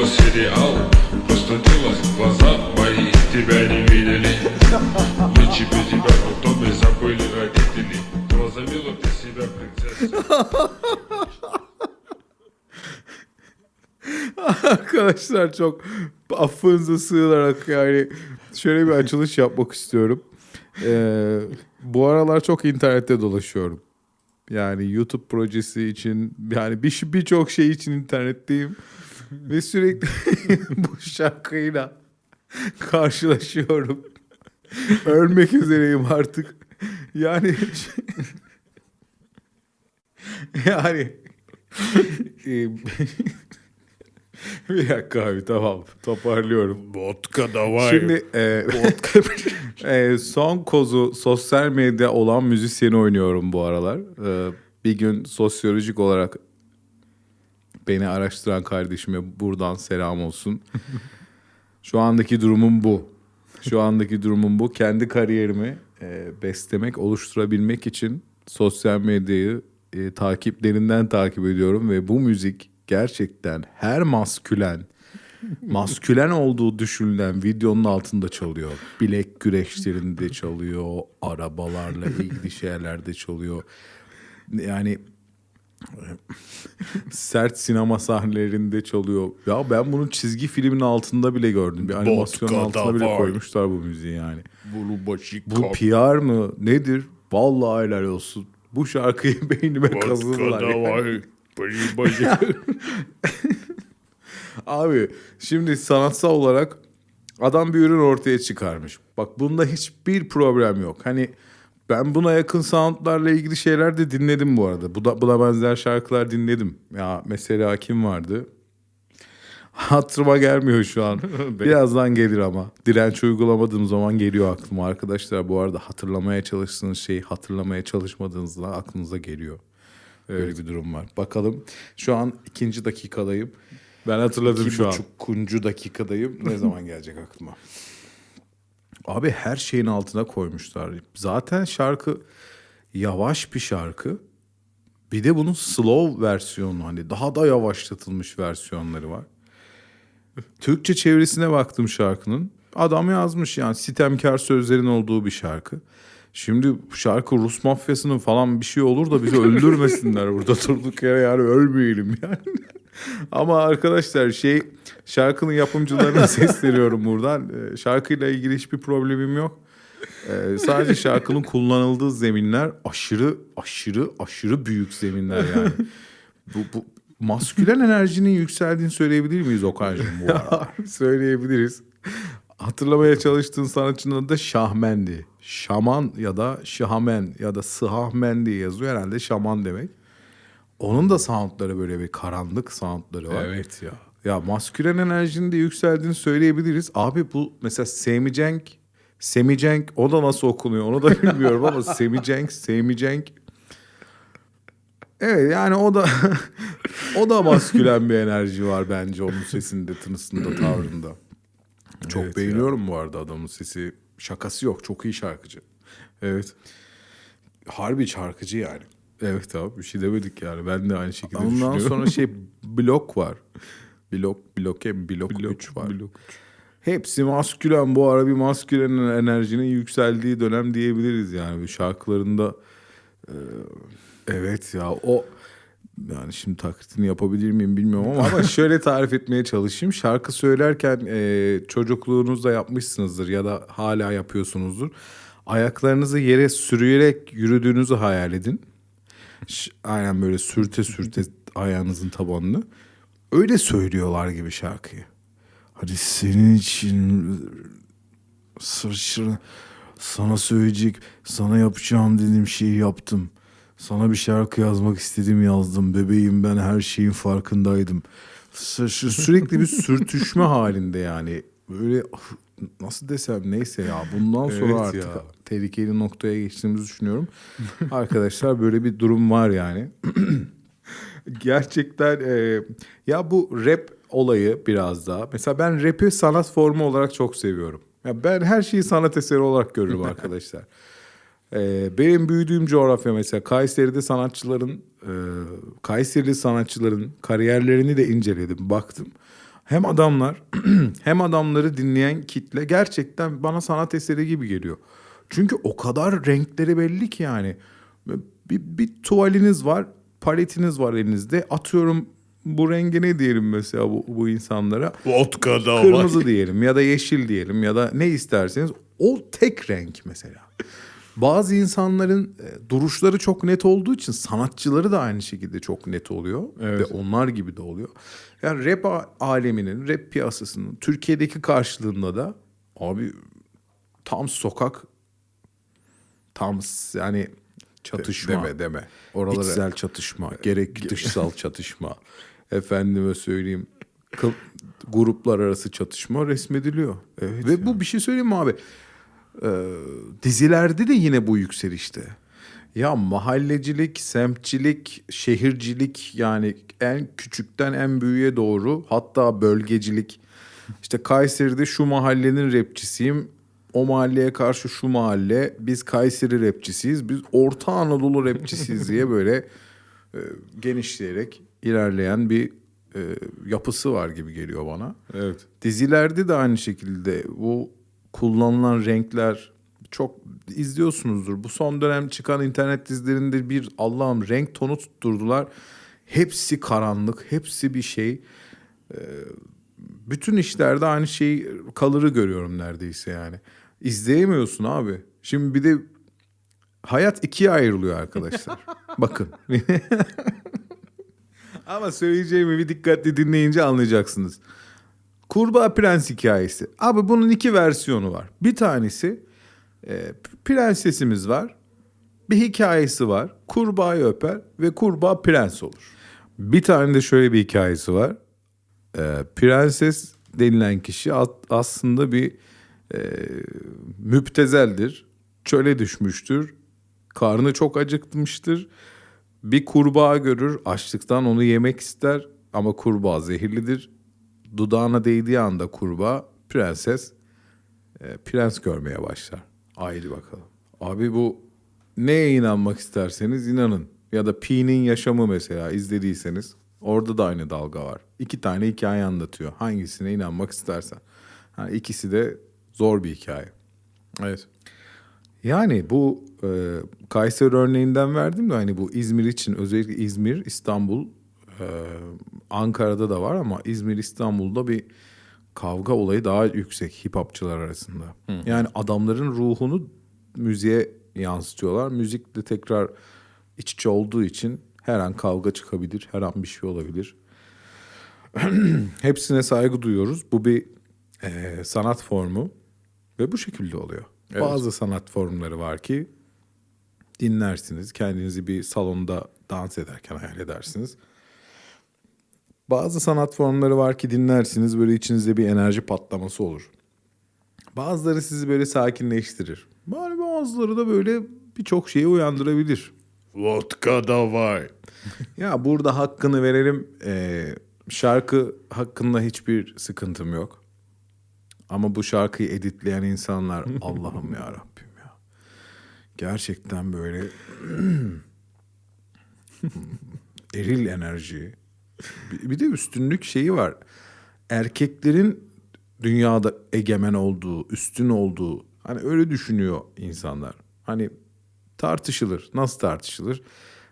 снова сериал Простудилась глаза мои, тебя не видели Лечи без тебя в доме забыли родители Возомила ты себя принцессой Arkadaşlar çok affınıza sığınarak yani şöyle bir açılış yapmak istiyorum. Ee, bu aralar çok internette dolaşıyorum. Yani YouTube projesi için yani bir birçok şey için internetteyim. Ve sürekli bu şarkıyla karşılaşıyorum. Ölmek üzereyim artık. Yani yani e, bir dakika abi tamam toparlıyorum. Vodka da var. Şimdi e, e, son kozu sosyal medya olan müzisyeni oynuyorum bu aralar. E, bir gün sosyolojik olarak beni araştıran kardeşime buradan selam olsun. Şu andaki durumum bu. Şu andaki durumum bu. Kendi kariyerimi e, beslemek, oluşturabilmek için sosyal medyayı e, takip derinden takip ediyorum ve bu müzik gerçekten her maskülen maskülen olduğu düşünülen videonun altında çalıyor. Bilek güreşlerinde çalıyor, arabalarla ilgili şeylerde çalıyor. Yani sert sinema sahnelerinde çalıyor. Ya ben bunu çizgi filmin altında bile gördüm. Bir animasyonun Vodka da altına bile koymuşlar bu müziği yani. Bu PR mı? Nedir? Vallahi helal olsun. Bu şarkıyı beynime kazıdılar. yani. Abi şimdi sanatsal olarak adam bir ürün ortaya çıkarmış. Bak bunda hiçbir problem yok. Hani ben buna yakın soundlarla ilgili şeyler de dinledim bu arada. Bu da, buna benzer şarkılar dinledim. Ya mesela kim vardı? Hatırıma gelmiyor şu an. Birazdan gelir ama. Direnç uygulamadığım zaman geliyor aklıma. Arkadaşlar bu arada hatırlamaya çalıştığınız şeyi hatırlamaya çalışmadığınızda aklınıza geliyor. Öyle bir durum var. Bakalım. Şu an ikinci dakikadayım. Ben hatırladım İki şu an. buçuk kuncu dakikadayım. Ne zaman gelecek aklıma? Abi her şeyin altına koymuşlar. Zaten şarkı yavaş bir şarkı. Bir de bunun slow versiyonu hani daha da yavaşlatılmış versiyonları var. Türkçe çevresine baktım şarkının. Adam yazmış yani sitemkar sözlerin olduğu bir şarkı. Şimdi bu şarkı Rus mafyasının falan bir şey olur da bizi öldürmesinler burada durduk yere yani ölmeyelim yani. Ama arkadaşlar şey şarkının yapımcılarına sesleniyorum buradan. Ee, Şarkıyla ilgili hiçbir problemim yok. Ee, sadece şarkının kullanıldığı zeminler aşırı aşırı aşırı büyük zeminler yani. Bu, bu maskülen enerjinin yükseldiğini söyleyebilir miyiz Okan'cığım bu arada? Söyleyebiliriz. Hatırlamaya çalıştığın sanatçının adı da Şahmendi. Şaman ya da Şahmen ya da Sıhahmen diye yazıyor. Herhalde şaman demek. Onun da soundları böyle bir karanlık soundları var. Evet ya. Ya maskülen enerjinin de yükseldiğini söyleyebiliriz. Abi bu mesela Semicenk, Semicenk o da nasıl okunuyor onu da bilmiyorum ama Semicenk, Semicenk. Evet yani o da o da maskülen bir enerji var bence onun sesinde, tınısında, tavrında. Çok Evet beğeniyorum bu arada adamın sesi. Şakası yok. Çok iyi şarkıcı. Evet. Harbi şarkıcı yani. Evet abi bir şey demedik yani. Ben de aynı şekilde Ondan düşünüyorum. sonra şey blok var. Blok, bloke, blok, blok 3 var. blok Hepsi maskülen. Bu ara bir maskülen enerjinin yükseldiği dönem diyebiliriz yani. Şarkılarında e, evet ya o yani şimdi taklitini yapabilir miyim bilmiyorum ama, ama şöyle tarif etmeye çalışayım. Şarkı söylerken e, çocukluğunuzda yapmışsınızdır ya da hala yapıyorsunuzdur. Ayaklarınızı yere sürüyerek yürüdüğünüzü hayal edin. Aynen böyle sürte sürte ayağınızın tabanını. Öyle söylüyorlar gibi şarkıyı. Hadi senin için sırşır sana söyleyecek, sana yapacağım dediğim şeyi yaptım. Sana bir şarkı yazmak istedim yazdım. Bebeğim ben her şeyin farkındaydım. Sü- sü- Sürekli bir sürtüşme halinde yani. Böyle nasıl desem neyse ya bundan sonra Evet artık ya. tehlikeli noktaya geçtiğimizi düşünüyorum. Arkadaşlar böyle bir durum var yani. Gerçekten e, ya bu rap olayı biraz daha. Mesela ben rap'i sanat formu olarak çok seviyorum. Ya ben her şeyi sanat eseri olarak görürüm arkadaşlar. E, benim büyüdüğüm coğrafya mesela Kayseri'de sanatçıların, e, Kayserili sanatçıların kariyerlerini de inceledim, baktım. Hem adamlar hem adamları dinleyen kitle gerçekten bana sanat eseri gibi geliyor. Çünkü o kadar renkleri belli ki yani. Bir, bir tuvaliniz var, paletiniz var elinizde. Atıyorum bu rengi ne diyelim mesela bu, bu insanlara? Vodka da var. Kırmızı diyelim ya da yeşil diyelim ya da ne isterseniz o tek renk mesela. Bazı insanların e, duruşları çok net olduğu için sanatçıları da aynı şekilde çok net oluyor ve onlar gibi de oluyor. Yani rap aleminin, rap piyasasının Türkiye'deki karşılığında da abi tam sokak tam yani çatışma Deme, deme. Oralara- içsel çatışma, gerek dışsal çatışma. Efendime söyleyeyim gruplar arası çatışma resmediliyor. Ve bu bir şey söyleyeyim mi abi? Ee, dizilerde de yine bu yükselişte. Ya mahallecilik, semtçilik, şehircilik yani en küçükten en büyüğe doğru hatta bölgecilik. İşte Kayseri'de şu mahallenin rapçisiyim. O mahalleye karşı şu mahalle. Biz Kayseri rapçisiyiz. Biz Orta Anadolu rapçisiyiz diye böyle e, genişleyerek ilerleyen bir e, yapısı var gibi geliyor bana. Evet. Dizilerde de aynı şekilde bu kullanılan renkler çok izliyorsunuzdur. Bu son dönem çıkan internet dizilerinde bir Allah'ım renk tonu tutturdular. Hepsi karanlık, hepsi bir şey. Ee, bütün işlerde aynı şey kalırı görüyorum neredeyse yani. İzleyemiyorsun abi. Şimdi bir de hayat ikiye ayrılıyor arkadaşlar. Bakın. Ama söyleyeceğimi bir dikkatli dinleyince anlayacaksınız. Kurbağa Prens hikayesi. Abi bunun iki versiyonu var. Bir tanesi e, prensesimiz var. Bir hikayesi var. Kurbağayı öper ve kurbağa prens olur. Bir tane de şöyle bir hikayesi var. E, prenses denilen kişi aslında bir e, müptezeldir. Çöle düşmüştür. Karnı çok acıkmıştır. Bir kurbağa görür, açlıktan onu yemek ister ama kurbağa zehirlidir. Dudağına değdiği anda kurbağa prenses e, prens görmeye başlar. Haydi bakalım. Abi bu neye inanmak isterseniz inanın. Ya da Pi'nin yaşamı mesela izlediyseniz orada da aynı dalga var. İki tane hikaye anlatıyor. Hangisine inanmak istersen. Ha, ikisi de zor bir hikaye. Evet. Yani bu e, Kayseri örneğinden verdim de hani bu İzmir için özellikle İzmir, İstanbul, e, Ankara'da da var ama İzmir, İstanbul'da bir kavga olayı daha yüksek hip hopçılar arasında. Yani adamların ruhunu müziğe yansıtıyorlar. Müzik de tekrar iç içe olduğu için her an kavga çıkabilir, her an bir şey olabilir. Hepsine saygı duyuyoruz. Bu bir e, sanat formu ve bu şekilde oluyor. Bazı sanat formları var ki dinlersiniz. Kendinizi bir salonda dans ederken hayal edersiniz. Bazı sanat formları var ki dinlersiniz böyle içinizde bir enerji patlaması olur. Bazıları sizi böyle sakinleştirir. Yani bazıları da böyle birçok şeyi uyandırabilir. Vodka da var. Ya burada hakkını verelim. Ee, şarkı hakkında hiçbir sıkıntım yok. Ama bu şarkıyı editleyen insanlar Allah'ım ya Rabbim ya. Gerçekten böyle eril enerji. Bir- de üstünlük şeyi var. Erkeklerin dünyada egemen olduğu, üstün olduğu hani öyle düşünüyor insanlar. Hani tartışılır. Nasıl tartışılır?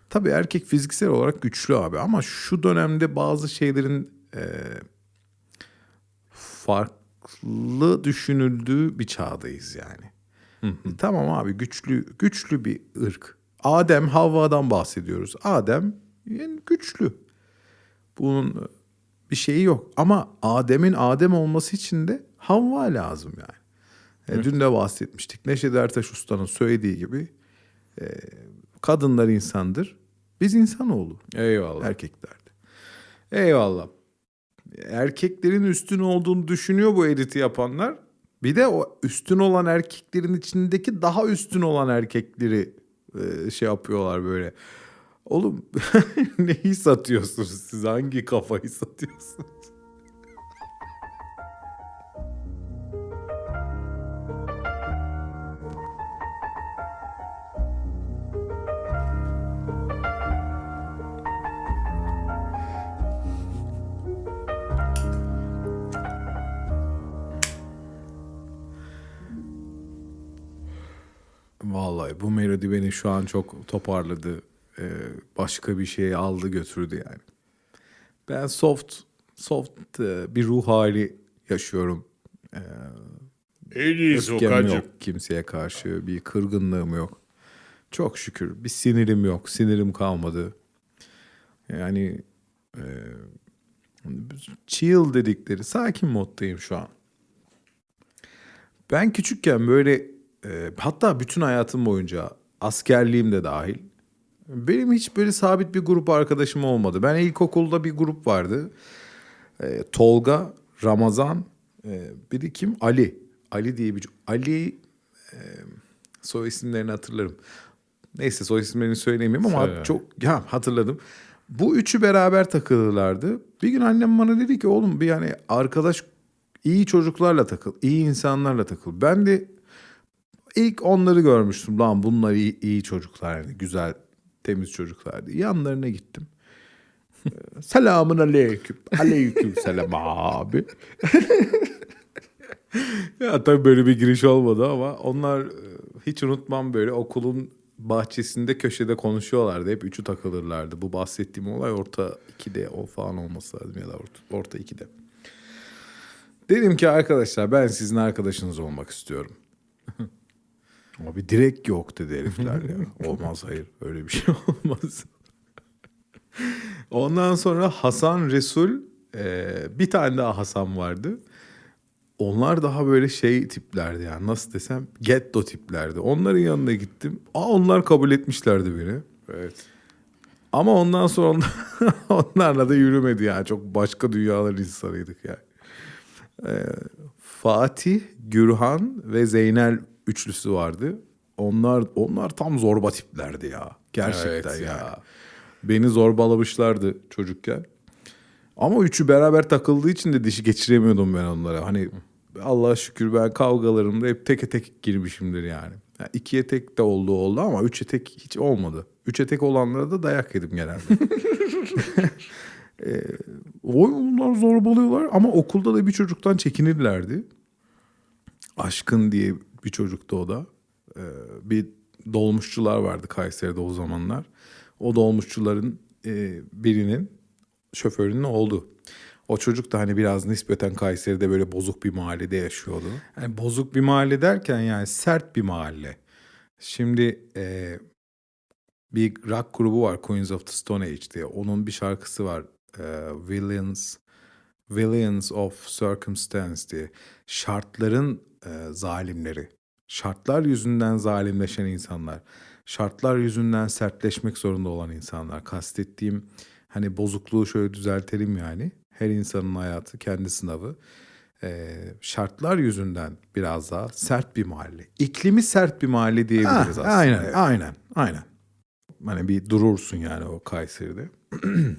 Tabii erkek fiziksel olarak güçlü abi ama şu dönemde bazı şeylerin e, farklı düşünüldüğü bir çağdayız yani. E, Tamam abi güçlü güçlü bir ırk. Adem Havva'dan bahsediyoruz. Adem yani güçlü. Bunun bir şeyi yok. Ama Adem'in Adem olması için de Havva lazım yani. E, Dün de bahsetmiştik. Neşet Ertaş Usta'nın söylediği gibi e, kadınlar insandır. Biz insanoğlu. Eyvallah. Erkeklerde. Eyvallah. Erkeklerin üstün olduğunu düşünüyor bu editi yapanlar. Bir de o üstün olan erkeklerin içindeki daha üstün olan erkekleri e, şey yapıyorlar böyle. Oğlum neyi satıyorsunuz siz? Hangi kafayı satıyorsunuz? Vallahi bu melodi beni şu an çok toparladı. Ee, başka bir şeye aldı götürdü yani. Ben soft soft e, bir ruh hali yaşıyorum. En iyisi Öfkem yok kimseye karşı. Bir kırgınlığım yok. Çok şükür. Bir sinirim yok. Sinirim kalmadı. Yani e, chill dedikleri sakin moddayım şu an. Ben küçükken böyle e, hatta bütün hayatım boyunca askerliğim de dahil benim hiç böyle sabit bir grup arkadaşım olmadı. Ben ilkokulda bir grup vardı. E, Tolga, Ramazan, e, biri kim? Ali. Ali diye bir Ali e, soy isimlerini hatırlarım. Neyse soy isimlerini söyleyemeyeyim ama Söyle. çok ya hatırladım. Bu üçü beraber takılırlardı. Bir gün annem bana dedi ki oğlum bir yani arkadaş iyi çocuklarla takıl, iyi insanlarla takıl. Ben de ilk onları görmüştüm. Lan bunlar iyi, iyi çocuklar yani güzel, temiz çocuklardı. Yanlarına gittim. Ee, Selamun aleyküm. Aleyküm selam abi. ya tabii böyle bir giriş olmadı ama onlar e, hiç unutmam böyle okulun bahçesinde köşede konuşuyorlardı. Hep üçü takılırlardı. Bu bahsettiğim olay orta 2'de o falan olması lazım ya da orta, orta 2'de. Dedim ki arkadaşlar ben sizin arkadaşınız olmak istiyorum. Abi direkt yok dedi herifler ya. Olmaz hayır öyle bir şey olmaz. Ondan sonra Hasan Resul e, bir tane daha Hasan vardı. Onlar daha böyle şey tiplerdi yani nasıl desem getto tiplerdi. Onların yanına gittim. Aa onlar kabul etmişlerdi beni. Evet. Ama ondan sonra onlar- onlarla da yürümedi yani. Çok başka dünyaların insanıydık yani. Ee, Fatih, Gürhan ve Zeynel üçlüsü vardı. Onlar onlar tam zorba tiplerdi ya. Gerçekten Evet ya. ya. Beni zorbalamışlardı çocukken. Ama üçü beraber takıldığı için de dişi geçiremiyordum ben onlara. Hani Allah'a şükür ben kavgalarımda hep teke tek girmişimdir yani. yani ikiye tek de oldu oldu ama üçe tek hiç olmadı. Üçe tek olanlara da dayak yedim genelde. O onlar zorbalıyorlar ama okulda da bir çocuktan çekinirlerdi. Aşkın diye bir çocuktu o da. Ee, bir dolmuşçular vardı Kayseri'de o zamanlar. O dolmuşçuların e, birinin şoförünün oğlu. O çocuk da hani biraz nispeten Kayseri'de böyle bozuk bir mahallede yaşıyordu. Yani bozuk bir mahalle derken yani sert bir mahalle. Şimdi e, bir rock grubu var Queens of the Stone Age diye. Onun bir şarkısı var. E, Villains, Villains of Circumstance diye. Şartların e, zalimleri. Şartlar yüzünden zalimleşen insanlar. Şartlar yüzünden sertleşmek zorunda olan insanlar. Kastettiğim hani bozukluğu şöyle düzeltelim yani. Her insanın hayatı kendi sınavı. E, şartlar yüzünden biraz daha sert bir mahalle. İklimi sert bir mahalle diyebiliriz Ah, aslında. aynen, Evet. aynen, aynen. Hani bir durursun yani o Kayseri'de.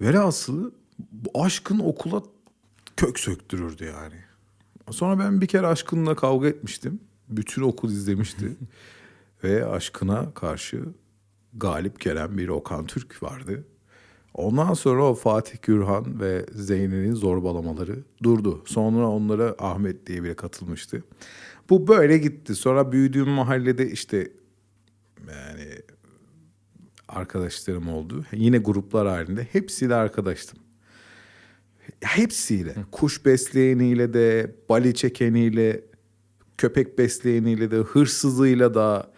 Velhasılı bu aşkın okula kök söktürürdü yani. Sonra ben bir kere aşkınla kavga etmiştim. Bütün okul izlemişti. Ve aşkına karşı galip gelen bir Okan Türk vardı. Ondan sonra o Fatih Gürhan ve Zeynep'in zorbalamaları durdu. Sonra onlara Ahmet diye biri katılmıştı. Bu böyle gitti. Sonra büyüdüğüm mahallede işte yani arkadaşlarım oldu. Yine gruplar halinde. Hepsiyle arkadaştım. Hepsiyle. Kuş besleyeniyle de, bali çekeniyle, köpek besleyeniyle de, hırsızıyla da,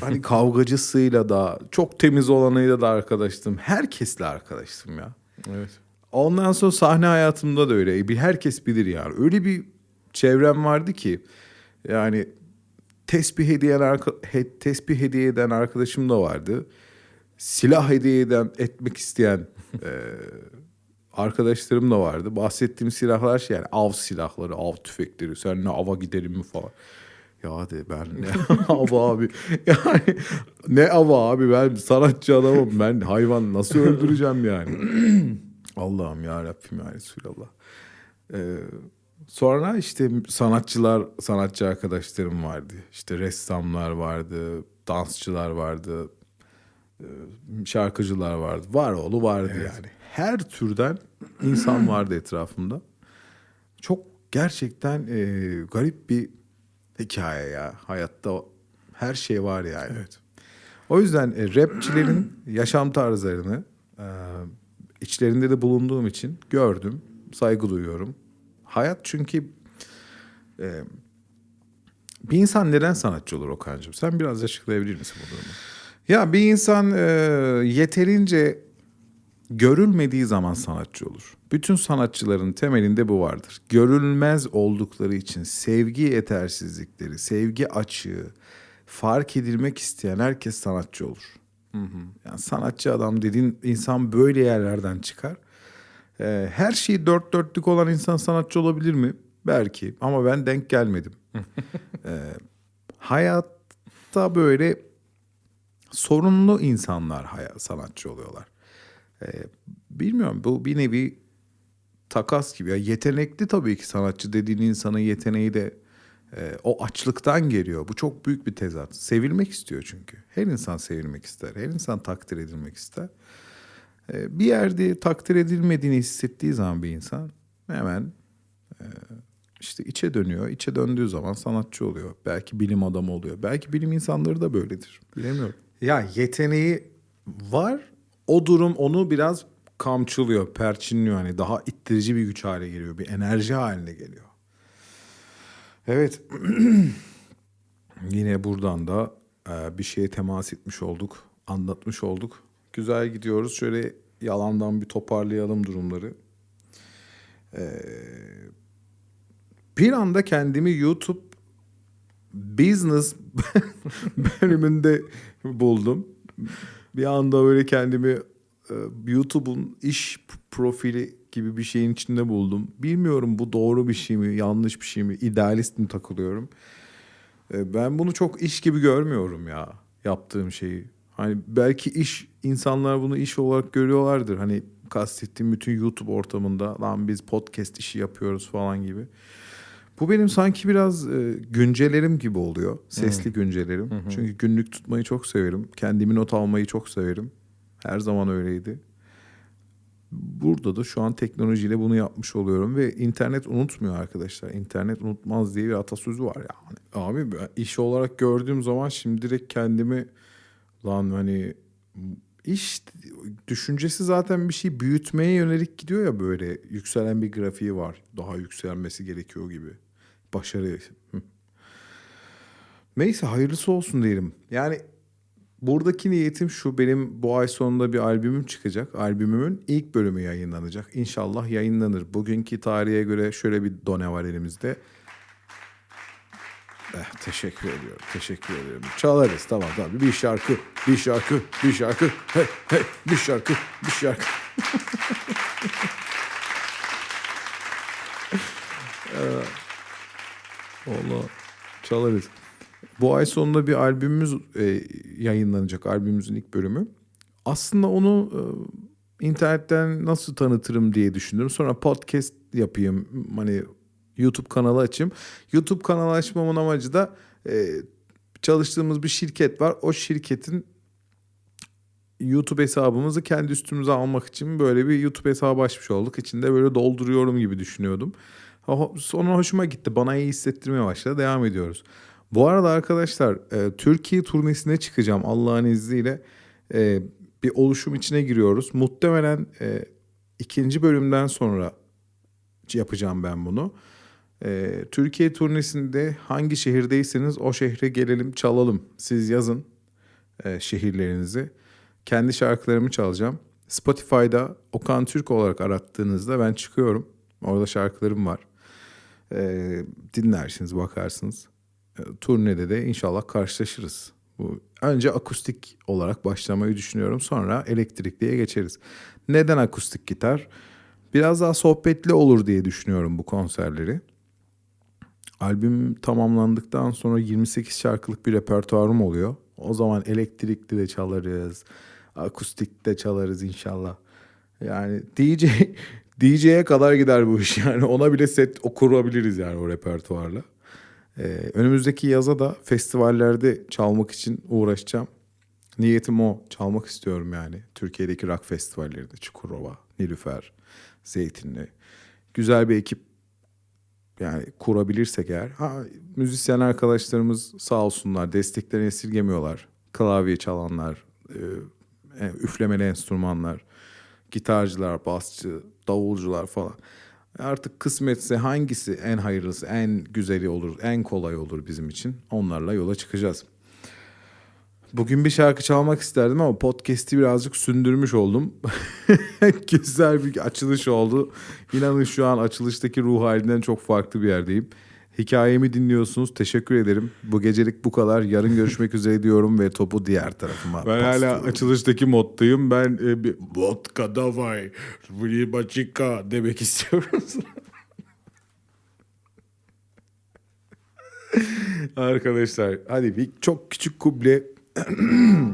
hani kavgacısıyla da, çok temiz olanıyla da arkadaştım. Herkesle arkadaştım ya. Evet. Ondan sonra sahne hayatımda da öyle. Bir herkes bilir yani. Öyle bir çevrem vardı ki yani tesbih hediye arka, he- tesbih hediye eden arkadaşım da vardı. Silah hediye eden etmek isteyen e, arkadaşlarım da vardı. Bahsettiğim silahlar şey yani av silahları, av tüfekleri. Seninle ava gidelim mi falan. Ya de ben ne av abi. Yani ne av abi ben sanatçı adamım. Ben hayvan nasıl öldüreceğim yani. Allah'ım ya Rabbim ya Resulallah. Ee, sonra işte sanatçılar, sanatçı arkadaşlarım vardı. İşte ressamlar vardı, dansçılar vardı, şarkıcılar vardı. Var oğlu vardı yani. Her türden insan vardı etrafımda. Çok gerçekten e, garip bir hikaye ya. Hayatta her şey var yani. Evet. O yüzden e, rapçilerin yaşam tarzlarını e, içlerinde de bulunduğum için gördüm, saygı duyuyorum. Hayat çünkü e, bir insan neden sanatçı olur Okan'cığım? Sen biraz açıklayabilir misin bu durumu? Ya bir insan e, yeterince görülmediği zaman sanatçı olur. Bütün sanatçıların temelinde bu vardır. Görülmez oldukları için sevgi yetersizlikleri, sevgi açığı, fark edilmek isteyen herkes sanatçı olur. Yani sanatçı adam dediğin insan böyle yerlerden çıkar. Ee, her şeyi dört dörtlük olan insan sanatçı olabilir mi? Belki ama ben denk gelmedim. Ee, hayatta böyle sorunlu insanlar sanatçı oluyorlar. Ee, bilmiyorum bu bir nevi takas gibi. Ya yetenekli tabii ki sanatçı dediğin insanın yeteneği de e, o açlıktan geliyor. Bu çok büyük bir tezat. Sevilmek istiyor çünkü. Her insan sevilmek ister. Her insan takdir edilmek ister. E, bir yerde takdir edilmediğini hissettiği zaman bir insan hemen e, işte içe dönüyor. İçe döndüğü zaman sanatçı oluyor. Belki bilim adamı oluyor. Belki bilim insanları da böyledir. Bilemiyorum. Ya yeteneği var. O durum onu biraz kamçılıyor, perçinliyor. Hani daha ittirici bir güç hale geliyor. Bir enerji haline geliyor. Evet. Yine buradan da e, bir şeye temas etmiş olduk. Anlatmış olduk. Güzel gidiyoruz. Şöyle yalandan bir toparlayalım durumları. Ee, bir anda kendimi YouTube business bölümünde buldum. Bir anda böyle kendimi e, YouTube'un iş profili gibi bir şeyin içinde buldum. Bilmiyorum bu doğru bir şey mi, yanlış bir şey mi, idealist mi takılıyorum. E, Ben bunu çok iş gibi görmüyorum ya yaptığım şeyi. Hani belki iş insanlar bunu iş olarak görüyorlardır. Hani kastettiğim bütün YouTube ortamında lan biz podcast işi yapıyoruz falan gibi. Bu benim sanki biraz e, güncelerim gibi oluyor. Sesli güncelerim. Çünkü günlük tutmayı çok severim. Kendimi not almayı çok severim. Her zaman öyleydi. Burada da şu an teknolojiyle bunu yapmış oluyorum ve internet unutmuyor arkadaşlar. İnternet unutmaz diye bir atasözü var yani. Abi iş olarak gördüğüm zaman şimdi direkt kendimi lan hani iş düşüncesi zaten bir şey büyütmeye yönelik gidiyor ya böyle yükselen bir grafiği var. Daha yükselmesi gerekiyor gibi. Başarı. Neyse hayırlısı olsun diyelim. Yani buradaki niyetim şu benim bu ay sonunda bir albümüm çıkacak. Albümümün ilk bölümü yayınlanacak. İnşallah yayınlanır. Bugünkü tarihe göre şöyle bir done var elimizde. Eh, teşekkür ediyorum. Teşekkür ediyorum. Çalarız tamam tamam. Bir şarkı, bir şarkı, bir şarkı. Hey hey bir şarkı, bir şarkı. Allah çalarız. Bu ay sonunda bir albümümüz e, yayınlanacak. Albümümüzün ilk bölümü. Aslında onu e, internetten nasıl tanıtırım diye düşündüm. Sonra podcast yapayım. Hani YouTube kanalı açayım. YouTube kanalı açmamın amacı da e, çalıştığımız bir şirket var. O şirketin YouTube hesabımızı kendi üstümüze almak için böyle bir YouTube hesabı açmış olduk. İçinde böyle dolduruyorum gibi düşünüyordum. Sonra hoşuma gitti. Bana iyi hissettirmeye başladı. Devam ediyoruz. Bu arada arkadaşlar e, Türkiye turnesine çıkacağım Allah'ın izniyle. E, bir oluşum içine giriyoruz. Muhtemelen e, ikinci bölümden sonra yapacağım ben bunu. Türkiye turnesinde hangi şehirdeyseniz o şehre gelelim çalalım. Siz yazın şehirlerinizi. Kendi şarkılarımı çalacağım. Spotify'da Okan Türk olarak arattığınızda ben çıkıyorum. Orada şarkılarım var. E, dinlersiniz, bakarsınız. E, turnede de inşallah karşılaşırız. Bu önce akustik olarak başlamayı düşünüyorum. Sonra elektrikliye geçeriz. Neden akustik gitar? Biraz daha sohbetli olur diye düşünüyorum bu konserleri. Albüm tamamlandıktan sonra 28 şarkılık bir repertuarım oluyor. O zaman elektrikli de çalarız, akustik de çalarız inşallah. Yani DJ DJ'ye kadar gider bu iş yani ona bile set kurabiliriz yani o repertuarla. Ee, önümüzdeki yaza da festivallerde çalmak için uğraşacağım. Niyetim o. Çalmak istiyorum yani. Türkiye'deki rock festivallerinde. Çukurova, Nilüfer, Zeytinli. Güzel bir ekip yani kurabilirsek eğer. Ha, müzisyen arkadaşlarımız sağ olsunlar desteklerini esirgemiyorlar. Klavye çalanlar, e, e, üflemeli enstrümanlar, gitarcılar, basçı, davulcular falan. Artık kısmetse hangisi en hayırlısı, en güzeli olur, en kolay olur bizim için onlarla yola çıkacağız. Bugün bir şarkı çalmak isterdim ama podcast'i birazcık sündürmüş oldum. Güzel bir açılış oldu. İnanın şu an açılıştaki ruh halinden çok farklı bir yerdeyim. Hikayemi dinliyorsunuz. Teşekkür ederim. Bu gecelik bu kadar. Yarın görüşmek üzere diyorum ve topu diğer tarafıma Ben hala açılıştaki moddayım. Ben e, bir vodka davay, vlibaçika demek istiyorum. Arkadaşlar hadi bir çok küçük kuble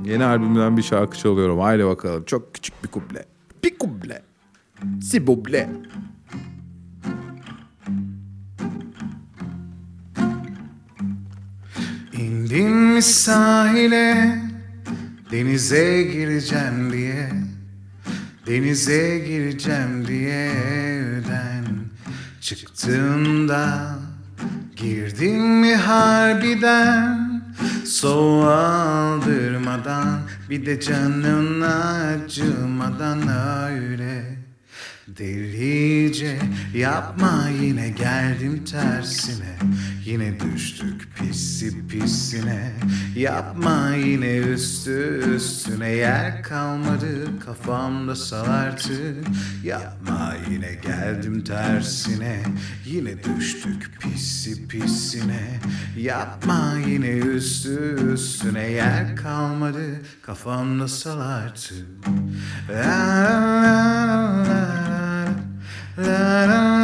yeni albümden bir şarkı çalıyorum. Haydi bakalım çok küçük bir kuble. Bir kuble. Si mi sahile Denize gireceğim diye Denize gireceğim diye evden Çıktığımda Girdim mi harbiden? Soğuğa aldırmadan Bir de canına acımadan öyle Delice yapma yine geldim tersine Yine düştük pisi pisine Yapma yine üstü üstüne yer kalmadı Kafamda sal artık Yapma yine geldim tersine Yine düştük pisi pisine Yapma yine üstü üstüne yer kalmadı Kafamda sal artık La la la la La la la la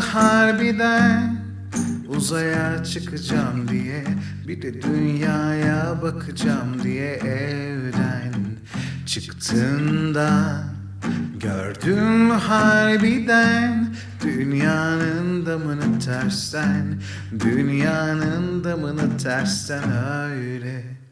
harbiden Uzaya çıkacağım diye Bir de dünyaya bakacağım diye evden Çıktığında Gördün mü harbiden Dünyanın damını tersten Dünyanın damını tersten öyle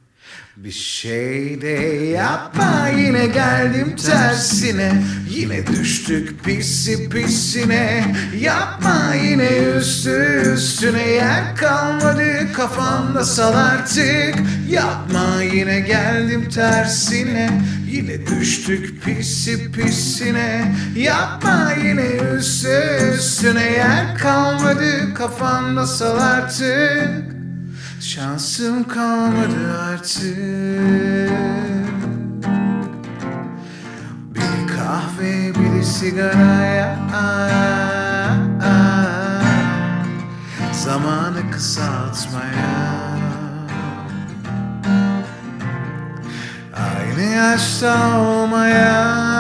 bir şey de yapma yine geldim tersine. Yine düştük pisi pisine. Yapma yine üstü üstüne. Yer kalmadı Kafamda sal artık. Yapma yine geldim tersine. Yine düştük pisi pisine. Yapma yine üstü üstüne. Yer kalmadı Kafamda sal artık Şansım kalmadı artık. Bir kahve bir sigaraya. Zamanı kısaltmaya. Aynı yaşta olmaya